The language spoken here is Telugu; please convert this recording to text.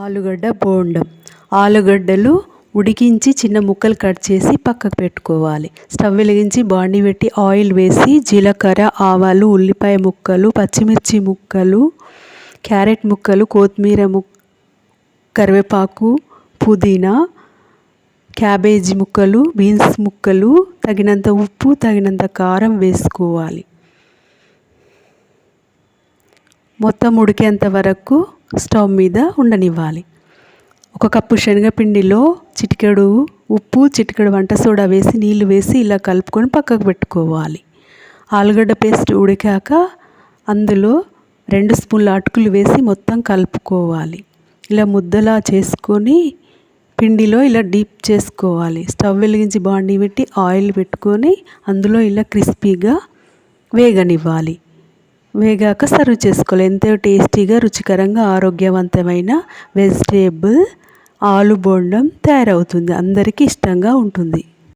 ఆలుగడ్డ బోండం. ఆలుగడ్డలు ఉడికించి చిన్న ముక్కలు కట్ చేసి పక్కకు పెట్టుకోవాలి. స్టవ్ వెలిగించి బాండి పెట్టి ఆయిల్ వేసి జీలకర్ర ఆవాలు ఉల్లిపాయ ముక్కలు పచ్చిమిర్చి ముక్కలు క్యారెట్ ముక్కలు కొత్తిమీర ముక్ కరివేపాకు పుదీనా క్యాబేజీ ముక్కలు బీన్స్ ముక్కలు తగినంత ఉప్పు తగినంత కారం వేసుకోవాలి. మొత్తం ఉడికేంత వరకు స్టవ్ మీద ఉండనివ్వాలి. ఒక కప్పు శనగపిండిలో చిటికెడు ఉప్పు చిటికెడు వంట సోడా వేసి నీళ్ళు వేసి ఇలా కలుపుకొని పక్కకు పెట్టుకోవాలి. ఆలుగడ్డ పేస్ట్ ఉడికాక అందులో రెండు స్పూన్ల అటుకులు వేసి మొత్తం కలుపుకోవాలి. ఇలా ముద్దలా చేసుకొని పిండిలో ఇలా డీప్ చేసుకోవాలి. స్టవ్ వెలిగించి బాండీ పెట్టి ఆయిల్ పెట్టుకొని అందులో ఇలా క్రిస్పీగా వేగనివ్వాలి. వేగాక సర్వ్ చేసుకోవాలి. ఎంతో టేస్టీగా రుచికరంగా ఆరోగ్యవంతమైన వెజిటేబుల్ ఆలు బోండం తయారవుతుంది. అందరికీ ఇష్టంగా ఉంటుంది.